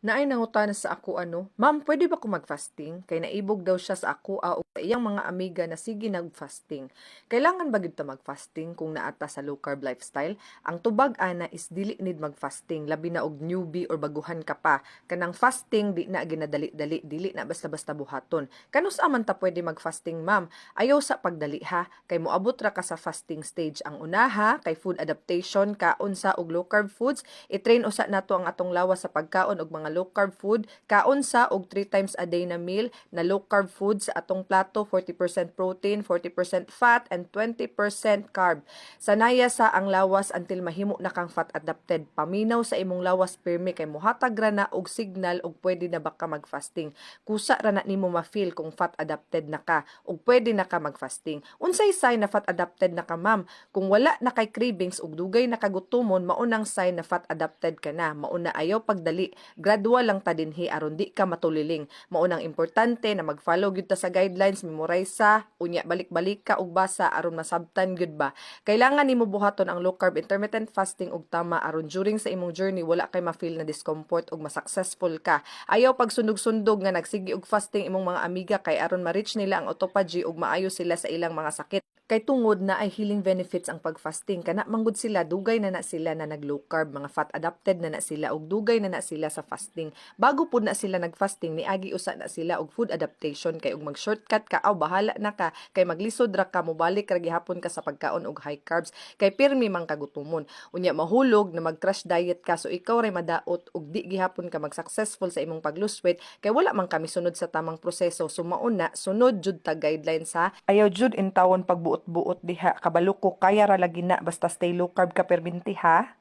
Naay nangutana sa ako ano, Ma'am, pwede ba ko mag-fasting? Kay naibog daw siya sa ako ah, o sa iyang mga amiga na sige nag-fasting. Kailangan ba gyud ta mag-fasting kung naata sa low carb lifestyle? Ang tubag ana is dili need mag-fasting, labi na og newbie or baguhan ka pa. Kanang fasting di na ginadali-dali, dili na basta-basta buhaton. Kanus aman ta pwede mag-fasting, ma'am? Ayaw sa pagdali ha, kay moabot ra ka sa fasting stage. Ang unaha kay food adaptation kaon sa og low carb foods, i-train usa nato ang atong lawas sa pagkaon og mga low carb food, kaon sa og 3 times a day na meal na low carb food sa atong plato, 40% protein, 40% fat, and 20% carb. Sanaya sa ang lawas until mahimo na kang fat adapted. Paminaw sa imong lawas pirmi kay mohatag ra na og signal og pwede na ba ka mag-fasting. Kusa ra na nimo ma-feel kung fat adapted na ka og pwede na ka mag-fasting. Unsay sign na fat adapted na ka ma'am? Kung wala na kay cravings ug dugay na kagutumon, maunang sign na fat adapted ka na. Mauna ayaw pagdali. Gradual lang ta dinhi aron di ka matuliling. Maunang importante na mag-follow gyud ta sa guidelines, memorize sa, unya balik-balik ka og basa aron masabtan gyud ba. Kailangan nimo buhaton ang low carb intermittent fasting og tama aron during sa imong journey wala kay ma-feel na discomfort ug ma-successful ka. Ayaw pagsunog-sundog nga nagsigi og fasting imong mga amiga kay aron ma-reach nila ang autophagy ug maayo sila sa ilang mga sakit. Kay tungod na ay healing benefits ang pag-fasting. Kana manggod sila dugay na na sila na nag low carb mga fat adapted na na sila og dugay na na sila sa fasting. Bago pud na sila nag-fasting niagi usa na sila og food adaptation kay ug mag-shortcut ka aw bahala na ka. Kay maglisod ra ka mobalik ra gihapon ka sa pagkaon og high carbs. Kay pirmi man kagutumon unya mahulog na mag-crash diet ka so ikaw ray madaot ug di gihapon ka mag-successful sa imong pag-lose weight kay wala man kami sunod sa tamang proseso. So mauna sunod jud ta guidelines ha ayaw jud intawon pagbuot-buot diha. Kabalo kaya ra lagi na basta stay low carb ka perminti ha